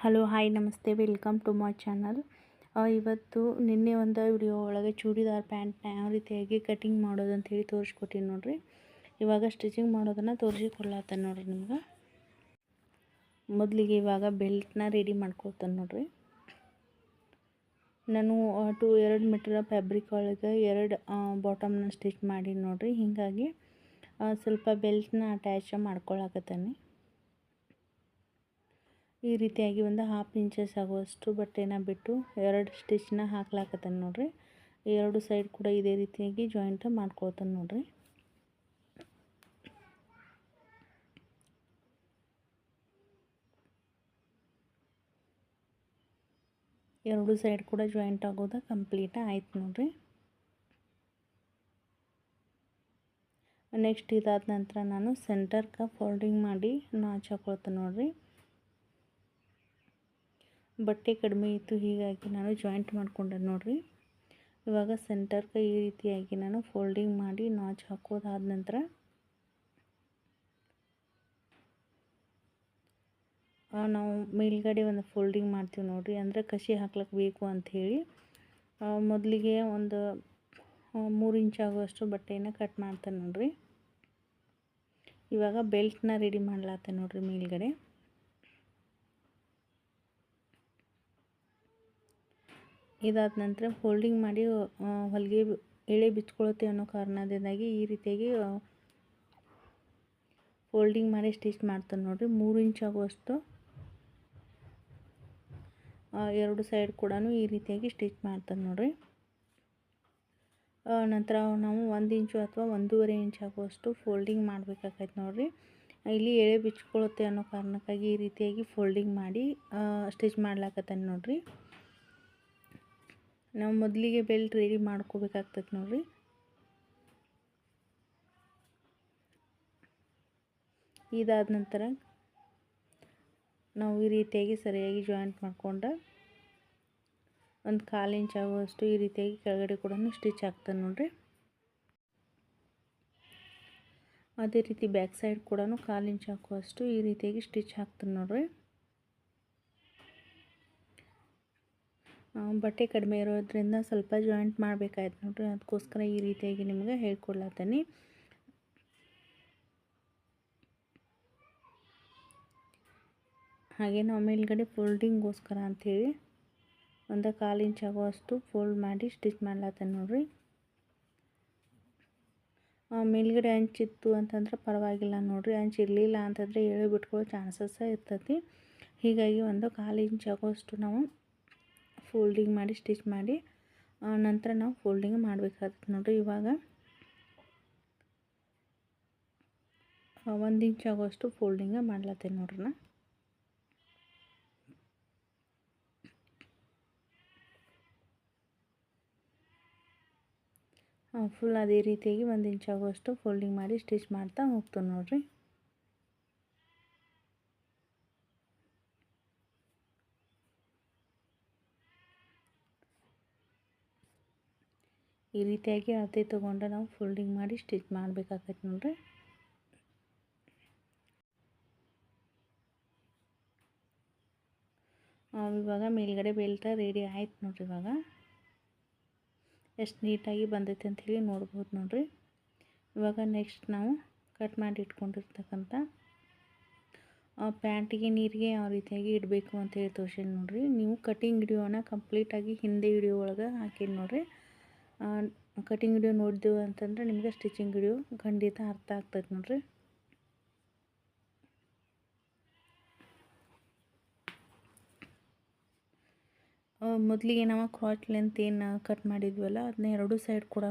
Hello, hi, ನಮಸ್ತೆ. Welcome to my channel. ಇವತ್ತು ನಿನ್ನೆ ಒಂದು ವಿಡಿಯೋ ಒಳಗೆ ಚೂಡಿದಾರ್ ಪ್ಯಾಂಟ್ನ ಯಾವ ರೀತಿಯಾಗಿ ಕಟಿಂಗ್ ಮಾಡೋದು ಅಂತೇಳಿ ತೋರಿಸ್ಕೊಟ್ಟಿನಿ ನೋಡಿರಿ. ಇವಾಗ ಸ್ಟಿಚಿಂಗ್ ಮಾಡೋದನ್ನು ತೋರಿಸಿಕೊಡ್ಲತ್ತಾನೆ ನೋಡಿರಿ ನಿಮ್ಗೆ. ಮೊದಲಿಗೆ ಇವಾಗ ಬೆಲ್ಟ್ನ ರೆಡಿ ಮಾಡ್ಕೊಳ್ತಾನೆ ನೋಡಿರಿ. ನಾನು ಟು, ಎರಡು ಮೀಟರ್ ಫ್ಯಾಬ್ರಿಕ್ ಒಳಗೆ ಎರಡು ಬಾಟಮ್ನ ಸ್ಟಿಚ್ ಮಾಡಿ ನೋಡಿರಿ. ಹೀಗಾಗಿ ಸ್ವಲ್ಪ ಬೆಲ್ಟ್ನ ಅಟ್ಯಾಚ್ ಮಾಡ್ಕೊಳಕತ್ತಾನೆ. ಈ ರೀತಿಯಾಗಿ ಒಂದು ಹಾಫ್ ಇಂಚಸ್ ಆಗುವಷ್ಟು ಬಟ್ಟೆನ ಬಿಟ್ಟು ಎರಡು ಸ್ಟಿಚ್ನ ಹಾಕ್ಲಾಕತ್ತಾನೆ ನೋಡ್ರಿ. ಎರಡು ಸೈಡ್ ಕೂಡ ಇದೇ ರೀತಿಯಾಗಿ ಜಾಯಿಂಟ್ ಮಾಡ್ಕೊಳ್ತಾನೆ ನೋಡ್ರಿ. ಎರಡು ಸೈಡ್ ಕೂಡ ಜಾಯಿಂಟ್ ಆಗೋದು ಕಂಪ್ಲೀಟ್ ಆಯ್ತು ನೋಡ್ರಿ. ನೆಕ್ಸ್ಟ್ ಇದಾದ ನಂತರ ನಾನು ಸೆಂಟರ್ಗೆ ಫೋಲ್ಡಿಂಗ್ ಮಾಡಿ ನಾಚ್ ಹಾಕೊಳ್ತೇನೆ ನೋಡ್ರಿ. ಬಟ್ಟೆ ಕಡಿಮೆ ಇತ್ತು, ಹೀಗಾಗಿ ನಾನು ಜಾಯಿಂಟ್ ಮಾಡ್ಕೊಂಡೆ ನೋಡಿರಿ. ಇವಾಗ ಸೆಂಟರ್ಗೆ ಈ ರೀತಿಯಾಗಿ ನಾನು ಫೋಲ್ಡಿಂಗ್ ಮಾಡಿ ನಾಚ್ ಹಾಕೋದಾದ ನಂತರ ನಾವು ಮೇಲ್ಗಡೆ ಒಂದು ಫೋಲ್ಡಿಂಗ್ ಮಾಡ್ತೀವಿ ನೋಡಿರಿ. ಅಂದರೆ ಕಸಿ ಹಾಕ್ಲಿಕ್ಕೆ ಬೇಕು ಅಂಥೇಳಿ ಮೊದಲಿಗೆ ಒಂದು ಮೂರು ಇಂಚ್ ಆಗುವಷ್ಟು ಬಟ್ಟೆಯನ್ನು ಕಟ್ ಮಾಡ್ತಾನೆ ನೋಡಿರಿ. ಇವಾಗ ಬೆಲ್ಟ್ನ ರೆಡಿ ಮಾಡ್ಲಾತ್ತೆ ನೋಡಿರಿ ಮೇಲ್ಗಡೆ. ಇದಾದ ನಂತರ ಫೋಲ್ಡಿಂಗ್ ಮಾಡಿ ಹೊಲಿಗೆ ಎಳೆ ಬಿಚ್ಕೊಳುತ್ತೆ ಅನ್ನೋ ಕಾರಣದಿಂದಾಗಿ ಈ ರೀತಿಯಾಗಿ ಫೋಲ್ಡಿಂಗ್ ಮಾಡಿ ಸ್ಟಿಚ್ ಮಾಡ್ತಾನೆ ನೋಡಿರಿ. ಮೂರು ಇಂಚ್ ಆಗುವಷ್ಟು ಎರಡು ಸೈಡ್ ಕೂಡ ಈ ರೀತಿಯಾಗಿ ಸ್ಟಿಚ್ ಮಾಡ್ತಾನೆ ನೋಡಿರಿ. ನಂತರ ನಾವು ಒಂದು ಇಂಚು ಅಥವಾ ಒಂದೂವರೆ ಇಂಚ್ ಆಗುವಷ್ಟು ಫೋಲ್ಡಿಂಗ್ ಮಾಡಬೇಕಾಗೈತೆ ನೋಡಿರಿ. ಇಲ್ಲಿ ಎಳೆ ಬಿಚ್ಕೊಳ್ಳುತ್ತೆ ಅನ್ನೋ ಕಾರಣಕ್ಕಾಗಿ ಈ ರೀತಿಯಾಗಿ ಫೋಲ್ಡಿಂಗ್ ಮಾಡಿ ಸ್ಟಿಚ್ ಮಾಡ್ಲಾಕತ್ತಾನೆ ನೋಡಿರಿ. ನಾವು ಮೊದಲಿಗೆ ಬೆಲ್ಟ್ ರೆಡಿ ಮಾಡ್ಕೋಬೇಕಾಗ್ತದೆ ನೋಡಿರಿ. ಇದಾದ ನಂತರ ನಾವು ಈ ರೀತಿಯಾಗಿ ಸರಿಯಾಗಿ ಜಾಯಿಂಟ್ ಮಾಡ್ಕೊಂಡು ಒಂದು ಕಾಲು ಇಂಚ್ ಆಗುವಷ್ಟು ಈ ರೀತಿಯಾಗಿ ಕೆಳಗಡೆ ಕೂಡ ಸ್ಟಿಚ್ ಆಗ್ತದೆ ನೋಡಿರಿ. ಅದೇ ರೀತಿ ಬ್ಯಾಕ್ ಸೈಡ್ ಕೂಡ ಕಾಲು ಇಂಚ್ ಹಾಕುವಷ್ಟು ಈ ರೀತಿಯಾಗಿ ಸ್ಟಿಚ್ ಹಾಕ್ತಾನೆ ನೋಡಿರಿ. ಬಟ್ಟೆ ಕಡಿಮೆ ಇರೋದ್ರಿಂದ ಸ್ವಲ್ಪ ಜಾಯಿಂಟ್ ಮಾಡಬೇಕಾಯ್ತು ನೋಡ್ರಿ. ಅದಕ್ಕೋಸ್ಕರ ಈ ರೀತಿಯಾಗಿ ನಿಮ್ಗೆ ಹೇಳ್ಕೊಡ್ಲತ್ತೀನಿ. ಹಾಗೆ ನಾವು ಮೇಲ್ಗಡೆ ಫೋಲ್ಡಿಂಗ್ಗೋಸ್ಕರ ಅಂಥೇಳಿ ಒಂದು ಕಾಲು ಇಂಚ್ ಆಗುವಷ್ಟು ಫೋಲ್ಡ್ ಮಾಡಿ ಸ್ಟಿಚ್ ಮಾಡ್ಲತ್ತೇನೆ ನೋಡ್ರಿ. ಮೇಲ್ಗಡೆ ಹಂಚಿತ್ತು ಅಂತಂದ್ರೆ ಪರವಾಗಿಲ್ಲ ನೋಡ್ರಿ. ಹಂಚಿ ಇರಲಿಲ್ಲ ಅಂತಂದರೆ ಎಳೆ ಬಿಟ್ಕೊಳ್ಳೋ ಚಾನ್ಸಸ್ ಇರ್ತೈತಿ. ಹೀಗಾಗಿ ಒಂದು ಕಾಲು ಇಂಚ್ ಆಗುವಷ್ಟು ನಾವು ಫೋಲ್ಡಿಂಗ್ ಮಾಡಿ, ಸ್ಟಿಚ್ ಮಾಡಿ ನಂತರ ನಾವು ಫೋಲ್ಡಿಂಗ್ ಮಾಡಬೇಕಾಗುತ್ತೆ ನೋಡಿರಿ ಇವಾಗ. ಒಂದು ಇಂಚ್ ಆಗೋಷ್ಟು ಫೋಲ್ಡಿಂಗ ಮಾಡ್ಲತ್ತೆ ನೋಡ್ರಿ ನಾ. ಫುಲ್ ಅದೇ ರೀತಿಯಾಗಿ ಒಂದು ಇಂಚ್ ಆಗುವಷ್ಟು ಫೋಲ್ಡಿಂಗ್ ಮಾಡಿ, ಸ್ಟಿಚ್ ಮಾಡ್ತಾ ಹೋಗ್ತೇನೆ ನೋಡಿರಿ. ಈ ರೀತಿಯಾಗಿ ಅಳತೆ ತೊಗೊಂಡು ನಾವು ಫೋಲ್ಡಿಂಗ್ ಮಾಡಿ ಸ್ಟಿಚ್ ಮಾಡಬೇಕಾಗತ್ತೆ ನೋಡ್ರಿ. ಇವಾಗ ಮೇಲ್ಗಡೆ ಬೆಲ್ಟ ರೆಡಿ ಆಯ್ತು ನೋಡ್ರಿ ಇವಾಗ. ಎಷ್ಟು ನೀಟಾಗಿ ಬಂದೈತೆ ಅಂಥೇಳಿ ನೋಡ್ಬೋದು ನೋಡ್ರಿ. ಇವಾಗ ನೆಕ್ಸ್ಟ್ ನಾವು ಕಟ್ ಮಾಡಿ ಇಟ್ಕೊಂಡಿರ್ತಕ್ಕಂಥ ಪ್ಯಾಂಟಿಗೆ ನೀರಿಗೆ ಯಾವ ರೀತಿಯಾಗಿ ಇಡಬೇಕು ಅಂತೇಳಿ ತೋರಿಸಿ ನೋಡಿರಿ. ನೀವು ಕಟಿಂಗ್ ವಿಡಿಯೋನ ಕಂಪ್ಲೀಟಾಗಿ ಹಿಂದೆ ವಿಡಿಯೋ ಒಳಗೆ ಹಾಕಿ ನೋಡ್ರಿ. ಕಟಿಂಗ್ ವಿಡಿಯೋ ನೋಡಿದೆವು ಅಂತಂದರೆ ನಿಮಗೆ ಸ್ಟಿಚಿಂಗ್ ವಿಡಿಯೋ ಖಂಡಿತ ಅರ್ಥ ಆಗ್ತೈತೆ ನೋಡ್ರಿ. ಮೊದಲಿಗೆ ನಾವು ಕ್ರಾಚ್ ಲೆಂತ್ ಏನು ಕಟ್ ಮಾಡಿದ್ವಲ್ಲ ಅದನ್ನ ಎರಡು ಸೈಡ್ ಕೂಡ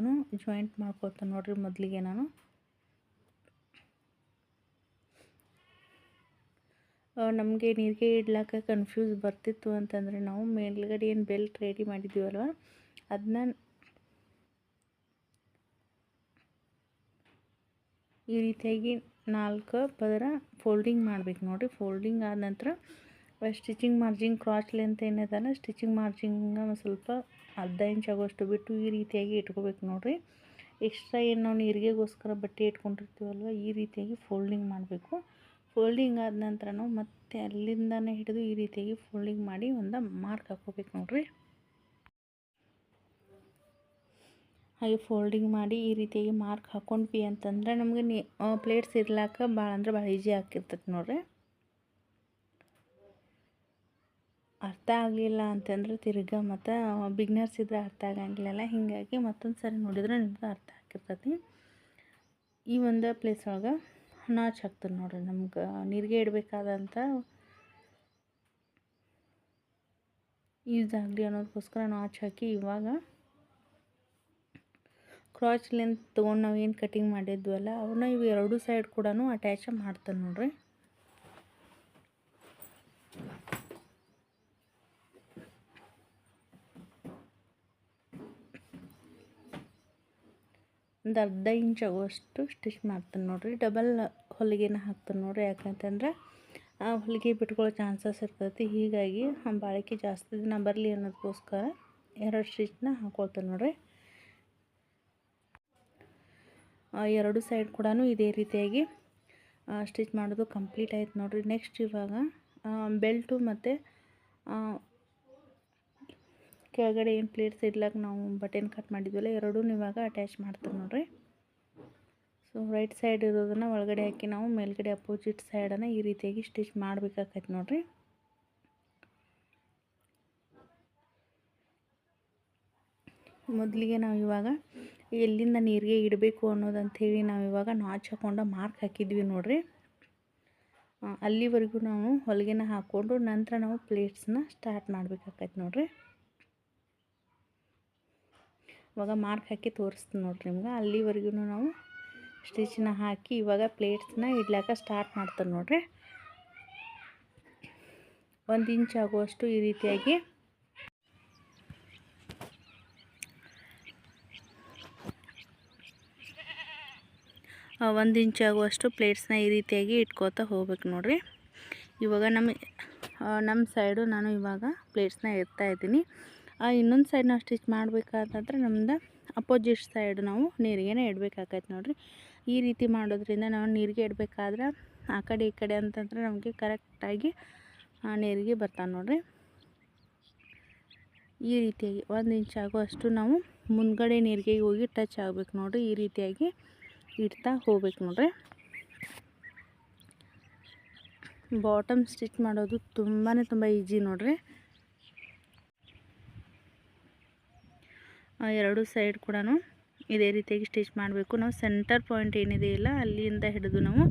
ಜಾಯಿಂಟ್ ಮಾಡ್ಕೊಳ್ತೇನೆ ನೋಡ್ರಿ ಮೊದಲಿಗೆ ನಾನು. ನಮಗೆ ನೀರಿಗೆ ಇಡ್ಲಾಕ ಕನ್ಫ್ಯೂಸ್ ಬರ್ತಿತ್ತು ಅಂತಂದರೆ ನಾವು ಮೇಲ್ಗಡೆ ಏನು ಬೆಲ್ಟ್ ರೆಡಿ ಮಾಡಿದ್ದೀವಲ್ವ ಅದನ್ನ ಈ ರೀತಿಯಾಗಿ ನಾಲ್ಕು ಪದರ ಫೋಲ್ಡಿಂಗ್ ಮಾಡಬೇಕು ನೋಡಿರಿ. ಫೋಲ್ಡಿಂಗ್ ಆದ ನಂತರ ಸ್ಟಿಚಿಂಗ್ ಮಾರ್ಜಿನ್ ಕ್ರಾಚ್ ಲೆಂತ್ ಏನಿದೆಲ್ಲ ಸ್ಟಿಚಿಂಗ್ ಒಂದು ಸ್ವಲ್ಪ ಅರ್ಧ ಇಂಚ್ ಆಗೋಷ್ಟು ಬಿಟ್ಟು ಈ ರೀತಿಯಾಗಿ ಇಟ್ಕೋಬೇಕು ನೋಡಿರಿ. ಎಕ್ಸ್ಟ್ರಾ ಏನು ನಾವು ನೀರಿಗೆಗೋಸ್ಕರ ಬಟ್ಟೆ ಇಟ್ಕೊಂಡಿರ್ತೀವಲ್ವ, ಈ ರೀತಿಯಾಗಿ ಫೋಲ್ಡಿಂಗ್ ಮಾಡಬೇಕು. ಫೋಲ್ಡಿಂಗ್ ಆದ ನಂತರ ನಾವು ಮತ್ತೆ ಅಲ್ಲಿಂದನೇ ಹಿಡಿದು ಈ ರೀತಿಯಾಗಿ ಫೋಲ್ಡಿಂಗ್ ಮಾಡಿ ಒಂದು ಮಾರ್ಕ್ ಹಾಕೋಬೇಕು ನೋಡ್ರಿ. ಹಾಗೆ ಫೋಲ್ಡಿಂಗ್ ಮಾಡಿ ಈ ರೀತಿಯಾಗಿ ಮಾರ್ಕ್ ಹಾಕೊಂಡ್ವಿ ಅಂತಂದ್ರೆ ನಮಗೆ ನೀ ಪ್ಲೇಟ್ಸ್ ಇರ್ಲಾಕ ಭಾಳ ಅಂದ್ರೆ ಭಾಳ ಈಜಿ ಆಗಿರ್ತೈತೆ ನೋಡ್ರಿ. ಅರ್ಥ ಆಗಲಿಲ್ಲ ಅಂತಂದ್ರೆ ತಿರ್ಗಾ ಮತ್ತು ಬಿಗ್ನರ್ಸ್ ಇದ್ರೆ ಅರ್ಥ ಆಗಂಗಿಲ್ಲ ಹೀಗಾಗಿ ಮತ್ತೊಂದು ಸರಿ ನೋಡಿದ್ರೆ ನಿಮ್ಗೆ ಅರ್ಥ ಆಗಿರ್ತೈತಿ ಈ ಒಂದು ಪ್ಲೇಸ್ ಒಳಗೆ ನಾಚ್ ಹಾಕ್ತಾರೆ ನೋಡ್ರಿ ನಮ್ಗೆ, ನೀರಿಗೆ ಇಡಬೇಕಾದಂಥ ಯೂಸ್ ಆಗಲಿ ಅನ್ನೋದಕ್ಕೋಸ್ಕರ ನಾಚ್ ಹಾಕಿ ಇವಾಗ ಕ್ರಾಚ್ ಲೆಂತ್ ತೊಗೊಂಡು ನಾವು ಏನು ಕಟಿಂಗ್ ಮಾಡಿದ್ವಲ್ಲ ಅವನ್ನ ಇವು ಎರಡು ಸೈಡ್ ಕೂಡ ಅಟ್ಯಾಚ್ ಮಾಡ್ತಾನೆ ನೋಡ್ರಿ. ಒಂದು ಅರ್ಧ ಇಂಚ್ ಆಗುವಷ್ಟು ಸ್ಟಿಚ್ ಮಾಡ್ತಾನೆ ನೋಡ್ರಿ. ಡಬಲ್ ಹೊಲಿಗೆನ ಹಾಕ್ತಾನೆ ನೋಡ್ರಿ, ಯಾಕಂತಂದ್ರೆ ಆ ಹೊಲಿಗೆ ಬಿಟ್ಕೊಳ್ಳೋ ಚಾನ್ಸಸ್ ಇರ್ತೈತಿ. ಹೀಗಾಗಿ ಬಾಳಿಕೆ ಜಾಸ್ತಿ ದಿನ ಬರಲಿ ಅನ್ನೋದಕ್ಕೋಸ್ಕರ ಎರಡು ಸ್ಟಿಚ್ನ ಹಾಕೊಳ್ತಾನೆ ನೋಡ್ರಿ. ಎರಡು ಸೈಡ್ ಕೂಡ ಇದೇ ರೀತಿಯಾಗಿ ಸ್ಟಿಚ್ ಮಾಡೋದು ಕಂಪ್ಲೀಟ್ ಆಯ್ತು ನೋಡಿರಿ. ನೆಕ್ಸ್ಟ್ ಇವಾಗ ಬೆಲ್ಟು ಮತ್ತು ಕೆಳಗಡೆ ಏನು ಪ್ಲೇಟ್ಸ್ ಇಡ್ಲಾಕ ನಾವು ಬಟನ್ ಕಟ್ ಮಾಡಿದ್ವಲ್ಲ ಎರಡೂ ಇವಾಗ ಅಟ್ಯಾಚ್ ಮಾಡ್ತೀವಿ ನೋಡಿರಿ. ಸೊ ರೈಟ್ ಸೈಡ್ ಇರೋದನ್ನು ಒಳಗಡೆ ಹಾಕಿ ನಾವು ಮೇಲ್ಗಡೆ ಅಪೋಸಿಟ್ ಸೈಡನ್ನು ಈ ರೀತಿಯಾಗಿ ಸ್ಟಿಚ್ ಮಾಡಬೇಕಾಗೈತೆ ನೋಡಿರಿ. ಮೊದಲಿಗೆ ನಾವು ಇವಾಗ ಎಲ್ಲಿಂದ ನೀರಿಗೆ ಇಡಬೇಕು ಅನ್ನೋದಂಥೇಳಿ ನಾವು ಇವಾಗ ನಾಚ್ ಹಾಕೊಂಡು ಮಾರ್ಕ್ ಹಾಕಿದ್ವಿ ನೋಡ್ರಿ. ಅಲ್ಲಿವರೆಗೂ ನಾವು ಹೊಲಿಗೆನ ಹಾಕ್ಕೊಂಡು ನಂತರ ನಾವು ಪ್ಲೇಟ್ಸ್ನ ಸ್ಟಾರ್ಟ್ ಮಾಡಬೇಕಾಗೈತೆ ನೋಡ್ರಿ. ಇವಾಗ ಮಾರ್ಕ್ ಹಾಕಿ ತೋರಿಸ್ತೀನಿ ನೋಡ್ರಿ ನಿಮ್ಗೆ. ಅಲ್ಲಿವರೆಗೂ ನಾವು ಸ್ಟಿಚ್ನ ಹಾಕಿ ಇವಾಗ ಪ್ಲೇಟ್ಸ್ನ ಇಡ್ಲಾಕ ಸ್ಟಾರ್ಟ್ ಮಾಡ್ತಾರೆ ನೋಡ್ರಿ. ಒಂದು ಇಂಚ್ ಆಗುವಷ್ಟು ಈ ರೀತಿಯಾಗಿ ಒಂದು ಇಂಚ್ ಆಗುವಷ್ಟು ಪ್ಲೇಟ್ಸ್ನ ಈ ರೀತಿಯಾಗಿ ಇಟ್ಕೋತಾ ಹೋಗ್ಬೇಕು ನೋಡಿರಿ. ಇವಾಗ ನಮ್ಮ ನಮ್ಮ ಸೈಡು ನಾನು ಇವಾಗ ಪ್ಲೇಟ್ಸ್ನ ಇಡ್ತಾ ಇದ್ದೀನಿ. ಇನ್ನೊಂದು ಸೈಡ್ ನಾವು ಸ್ಟಿಚ್ ಮಾಡಬೇಕಾದ್ರೆ ನಮ್ದು ಅಪೋಸಿಟ್ ಸೈಡ್ ನಾವು ನೀರಿಗೆನೇ ಇಡಬೇಕಾಗೈತೆ ನೋಡಿರಿ. ಈ ರೀತಿ ಮಾಡೋದ್ರಿಂದ ನಾವು ನೀರಿಗೆ ಇಡಬೇಕಾದ್ರೆ ಆ ಕಡೆ ಈ ಕಡೆ ಅಂತಂದ್ರೆ ನಮಗೆ ಕರೆಕ್ಟಾಗಿ ನೀರಿಗೆ ಬರ್ತಾನೆ ನೋಡಿರಿ. ಈ ರೀತಿಯಾಗಿ ಒಂದು ಇಂಚ್ ಆಗುವಷ್ಟು ನಾವು ಮುಂದ್ಗಡೆ ನೀರಿಗೆ ಹೋಗಿ ಟಚ್ ಆಗಬೇಕು ನೋಡಿರಿ. ಈ ರೀತಿಯಾಗಿ ಇಡ್ತಾ ಹೋಗ್ಬೇಕು ನೋಡ್ರಿ. ಬಾಟಮ್ ಸ್ಟಿಚ್ ಮಾಡೋದು ತುಂಬಾ ತುಂಬ ಈಜಿ ನೋಡ್ರಿ. ಎರಡು ಸೈಡ್ ಕೂಡ ಇದೇ ರೀತಿಯಾಗಿ ಸ್ಟಿಚ್ ಮಾಡಬೇಕು. ನಾವು ಸೆಂಟರ್ ಪಾಯಿಂಟ್ ಏನಿದೆ ಇಲ್ಲ, ಅಲ್ಲಿಂದ ಹಿಡಿದು ನಾವು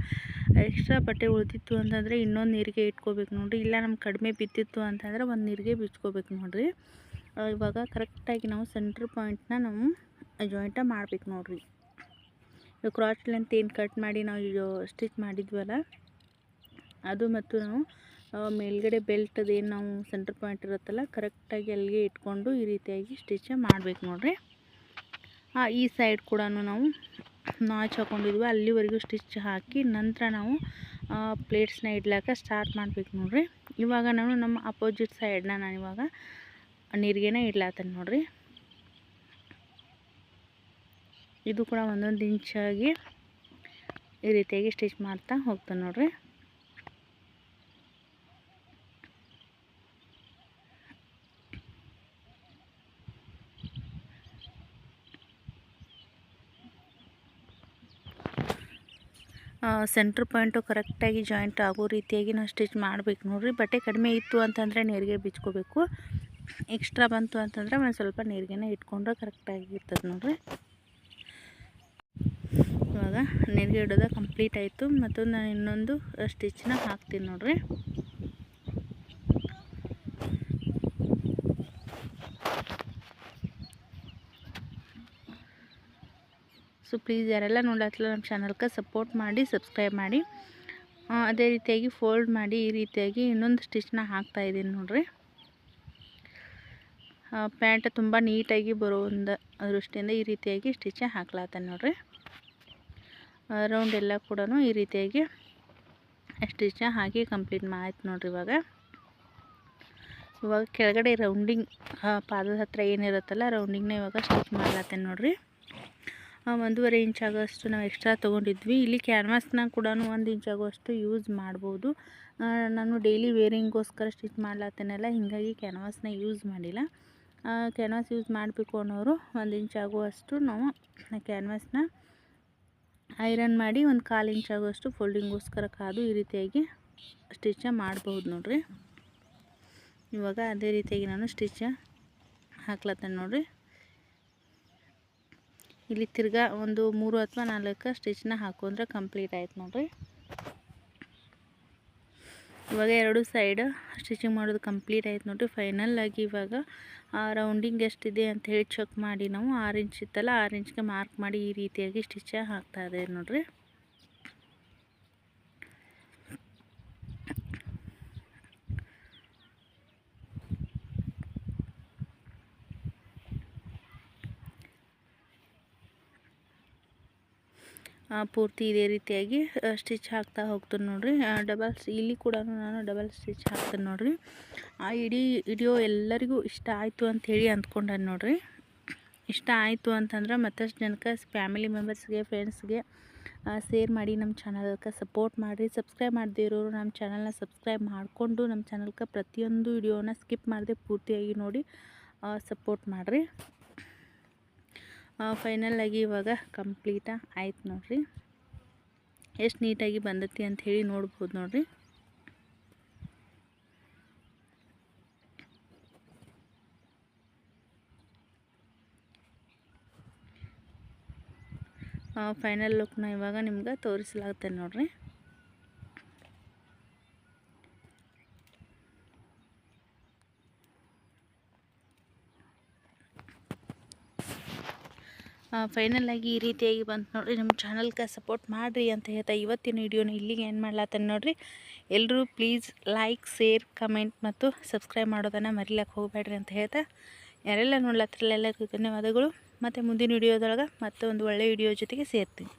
ಎಕ್ಸ್ಟ್ರಾ ಬಟ್ಟೆ ಉಳಿದಿತ್ತು ಅಂತಂದರೆ ಇನ್ನೊಂದು ನೀರಿಗೆ ಇಟ್ಕೋಬೇಕು ನೋಡಿರಿ. ಇಲ್ಲ ನಮ್ಗೆ ಕಡಿಮೆ ಬಿದ್ದಿತ್ತು ಅಂತಂದರೆ ಒಂದು ನೀರಿಗೆ ಬಿಚ್ಕೋಬೇಕು ನೋಡಿರಿ. ಇವಾಗ ಕರೆಕ್ಟಾಗಿ ನಾವು ಸೆಂಟ್ರ್ ಪಾಯಿಂಟ್ನ ನಾವು ಜಾಯಿಂಟ ಮಾಡ್ಬೇಕು ನೋಡಿರಿ. ಕ್ರಾಚ್ ಲೆಂತ್ ಏನು ಕಟ್ ಮಾಡಿ ನಾವು ಸ್ಟಿಚ್ ಮಾಡಿದ್ವಲ್ಲ, ಅದು ಮತ್ತು ನಾವು ಮೇಲ್ಗಡೆ ಬೆಲ್ಟ್ ಅದೇನು ನಾವು ಸೆಂಟರ್ ಪಾಯಿಂಟ್ ಇರುತ್ತಲ್ಲ ಕರೆಕ್ಟಾಗಿ ಅಲ್ಲಿಗೆ ಇಟ್ಕೊಂಡು ಈ ರೀತಿಯಾಗಿ ಸ್ಟಿಚ್ ಮಾಡಬೇಕು ನೋಡಿರಿ. ಈ ಸೈಡ್ ಕೂಡ ನಾವು ನಾಚ್ ಹಾಕೊಂಡಿದ್ವಿ. ಅಲ್ಲಿವರೆಗೂ ಸ್ಟಿಚ್ ಹಾಕಿ ನಂತರ ನಾವು ಪ್ಲೇಟ್ಸ್ನ ಇಡ್ಲಾಕ ಸ್ಟಾರ್ಟ್ ಮಾಡಬೇಕು ನೋಡಿರಿ. ಇವಾಗ ನಾನು ನಮ್ಮ ಅಪೋಸಿಟ್ ಸೈಡ್ನ ನಾನು ಇವಾಗ ನೀರಿಗೆನೇ ಇಡ್ಲಾತೇನೆ ನೋಡಿರಿ. ಇದು ಕೂಡ ಒಂದೊಂದು ಇಂಚಾಗಿ ಈ ರೀತಿಯಾಗಿ ಸ್ಟಿಚ್ ಮಾಡ್ತಾ ಹೋಗ್ತಾನೆ ನೋಡ್ರಿ. ಸೆಂಟ್ರ್ ಪಾಯಿಂಟು ಕರೆಕ್ಟಾಗಿ ಜಾಯಿಂಟ್ ಆಗೋ ರೀತಿಯಾಗಿ ನಾವು ಸ್ಟಿಚ್ ಮಾಡಬೇಕು ನೋಡ್ರಿ. ಬಟ್ಟೆ ಕಡಿಮೆ ಇತ್ತು ಅಂತಂದರೆ ನೀರಿಗೆ ಬಿಚ್ಕೋಬೇಕು. ಎಕ್ಸ್ಟ್ರಾ ಬಂತು ಅಂತಂದರೆ ಒಂದು ಸ್ವಲ್ಪ ನೀರಿಗೆನೇ ಇಟ್ಕೊಂಡ್ರೆ ಕರೆಕ್ಟಾಗಿ ಇರ್ತದೆ ನೋಡಿರಿ. ಇವಾಗ ನೆರಿಗೆ ಇಡೋದು ಕಂಪ್ಲೀಟ್ ಆಯಿತು. ಮತ್ತು ನಾನು ಇನ್ನೊಂದು ಸ್ಟಿಚ್ನ ಹಾಕ್ತೀನಿ ನೋಡ್ರಿ. ಸೊ ಪ್ಲೀಸ್ ಯಾರೆಲ್ಲ ನೋಡತ್ತಲ್ಲ ನಮ್ಮ ಚಾನಲ್ಗೆ ಸಪೋರ್ಟ್ ಮಾಡಿ ಸಬ್ಸ್ಕ್ರೈಬ್ ಮಾಡಿ. ಅದೇ ರೀತಿಯಾಗಿ ಫೋಲ್ಡ್ ಮಾಡಿ, ಈ ರೀತಿಯಾಗಿ ಇನ್ನೊಂದು ಸ್ಟಿಚ್ನ ಹಾಕ್ತಾ ಇದ್ದೀನಿ ನೋಡ್ರಿ. ಪ್ಯಾಂಟ್ ತುಂಬ ನೀಟಾಗಿ ಬರೋ ಒಂದು ದೃಷ್ಟಿಯಿಂದ ಈ ರೀತಿಯಾಗಿ ಸ್ಟಿಚ್ ಹಾಕ್ಲಾತ್ತೆ ನೋಡಿರಿ. ರೌಂಡ್ ಎಲ್ಲ ಕೂಡ ಈ ರೀತಿಯಾಗಿ ಸ್ಟಿಚ್ ಹಾಕಿ ಕಂಪ್ಲೀಟ್ ಆಯ್ತು ನೋಡಿರಿ ಇವಾಗ. ಇವಾಗ ಕೆಳಗಡೆ ರೌಂಡಿಂಗ್ ಪಾದದ ಹತ್ರ ಏನಿರುತ್ತಲ್ಲ ರೌಂಡಿಂಗ್ನ ಇವಾಗ ಸ್ಟಿಚ್ ಮಾಡ್ಲತ್ತೇನೆ ನೋಡಿರಿ. ಒಂದೂವರೆ ಇಂಚ್ ಆಗೋಷ್ಟು ನಾವು ಎಕ್ಸ್ಟ್ರಾ ತೊಗೊಂಡಿದ್ವಿ. ಇಲ್ಲಿ ಕ್ಯಾನ್ವಾಸ್ನ ಕೂಡ ಒಂದು ಇಂಚ್ ಆಗೋಷ್ಟು ಯೂಸ್ ಮಾಡ್ಬೋದು. ನಾನು ಡೈಲಿ ವೇರಿಂಗೋಸ್ಕರ ಸ್ಟಿಚ್ ಮಾಡ್ಲತ್ತೇನಲ್ಲ, ಹೀಗಾಗಿ ಕ್ಯಾನ್ವಾಸ್ನ ಯೂಸ್ ಮಾಡಿಲ್ಲ. ಕ್ಯಾನ್ವಾಸ್ ಯೂಸ್ ಮಾಡಬೇಕು ಅನ್ನೋರು ಒಂದು ಇಂಚ್ ಆಗುವಷ್ಟು ನಾವು ಕ್ಯಾನ್ವಾಸ್ನ ಐರನ್ ಮಾಡಿ ಒಂದು ಕಾಲು ಇಂಚ್ ಆಗೋಷ್ಟು ಫೋಲ್ಡಿಂಗೋಸ್ಕರ ಕಾದು ಈ ರೀತಿಯಾಗಿ ಸ್ಟಿಚ್ ಮಾಡ್ಬೋದು ನೋಡ್ರಿ. ಇವಾಗ ಅದೇ ರೀತಿಯಾಗಿ ನಾನು ಸ್ಟಿಚ್ ಹಾಕ್ಲತ್ತೇನೆ ನೋಡ್ರಿ. ಇಲ್ಲಿ ತಿರ್ಗಾ ಒಂದು ಮೂರು ಅಥವಾ ನಾಲ್ಕು ಸ್ಟಿಚ್ನ ಹಾಕೊಂಡ್ರೆ ಕಂಪ್ಲೀಟ್ ಆಯ್ತು ನೋಡ್ರಿ. ಇವಾಗ ಎರಡು ಸೈಡ್ ಸ್ಟಿಚಿಂಗ್ ಮಾಡೋದು ಕಂಪ್ಲೀಟ್ ಆಯ್ತು ನೋಡಿರಿ ಫೈನಲ್ ಆಗಿ ಇವಾಗ ರೌಂಡಿಂಗ್ ಎಷ್ಟಿದೆ ಅಂತ ಹೇಳಿ ಚೆಕ್ ಮಾಡಿ ನಾವು. ಆರು ಇಂಚ್ ಇತ್ತಲ್ಲ, ಆರು ಇಂಚ್ಗೆ ಮಾರ್ಕ್ ಮಾಡಿ ಈ ರೀತಿಯಾಗಿ ಸ್ಟಿಚ್ ಹಾಕ್ತಾ ಇದೆ ನೋಡ್ರಿ ಆ, ಪೂರ್ತಿ ಇದೇ ರೀತಿಯಾಗಿ ಸ್ಟಿಚ್ ಹಾಕ್ತಾ ಹೋಗ್ತೀನಿ ನೋಡಿರಿ. ಡಬಲ್ ಇಲ್ಲಿ ಕೂಡ ನಾನು ಡಬಲ್ ಸ್ಟಿಚ್ ಹಾಕ್ತೀನಿ ನೋಡಿರಿ. ಆ, ಇಡೀ ವಿಡಿಯೋ ಎಲ್ಲರಿಗೂ ಇಷ್ಟ ಆಯಿತು ಅಂಥೇಳಿ ಅಂದ್ಕೊಂಡೆ ನೋಡಿರಿ. ಇಷ್ಟ ಆಯಿತು ಅಂತಂದ್ರೆ ಮತ್ತಷ್ಟು ಜನಕ್ಕೆ ಫ್ಯಾಮಿಲಿ ಮೆಂಬರ್ಸ್ಗೆ ಫ್ರೆಂಡ್ಸ್ಗೆ ಶೇರ್ ಮಾಡಿ ನಮ್ಮ ಚಾನಲ್ಗೆ ಸಪೋರ್ಟ್ ಮಾಡಿರಿ. ಸಬ್ಸ್ಕ್ರೈಬ್ ಮಾಡದೇ ಇರೋರು ನಮ್ಮ ಚಾನಲ್ನ ಸಬ್ಸ್ಕ್ರೈಬ್ ಮಾಡಿಕೊಂಡು ನಮ್ಮ ಚಾನಲ್ಗೆ ಪ್ರತಿಯೊಂದು ವಿಡಿಯೋನ ಸ್ಕಿಪ್ ಮಾಡದೆ ಪೂರ್ತಿಯಾಗಿ ನೋಡಿ ಸಪೋರ್ಟ್ ಮಾಡಿರಿ. ಫೈನಲ್ ಆಗಿ ಇವಾಗ ಕಂಪ್ಲೀಟ ಆಯ್ತು ನೋಡಿರಿ. ಎಷ್ಟು ನೀಟಾಗಿ ಬಂದತಿ ಅಂತ ಹೇಳಿ ನೋಡ್ಬೋದು ನೋಡ್ರಿ. ಫೈನಲ್ ಲುಕ್ನ ಇವಾಗ ನಿಮ್ಗೆ ತೋರಿಸಲಾಗುತ್ತೆ ನೋಡ್ರಿ. ಫೈನಲ್ ಆಗಿ ಈ ರೀತಿಯಾಗಿ ಬಂತು ನೋಡಿರಿ, ನಮ್ಮ ಚಾನಲ್ಗೆ ಸಪೋರ್ಟ್ ಮಾಡಿರಿ ಅಂತ ಹೇಳ್ತಾ ಇವತ್ತಿನ ವಿಡಿಯೋನ ಇಲ್ಲಿಗೆ ಏನು ಮಾಡ್ಲತ್ತೇನೆ ನೋಡಿರಿ. ಎಲ್ಲರೂ ಪ್ಲೀಸ್ ಲೈಕ್ ಶೇರ್ ಕಮೆಂಟ್ ಮತ್ತು ಸಬ್ಸ್ಕ್ರೈಬ್ ಮಾಡೋದನ್ನು ಮರಿಲಕ್ಕೆ ಹೋಗಬೇಡ್ರಿ ಅಂತ ಹೇಳ್ತಾ ಯಾರೆಲ್ಲ ನೋಡ್ಲತ್ತಿರಲ್ಲ ಎಲ್ಲರಿಗೂ ಧನ್ಯವಾದಗಳು. ಮತ್ತು ಮುಂದಿನ ವಿಡಿಯೋದೊಳಗೆ ಮತ್ತೆ ಒಂದು ಒಳ್ಳೆಯ ವಿಡಿಯೋ ಜೊತೆಗೆ ಸೇರ್ತೀನಿ.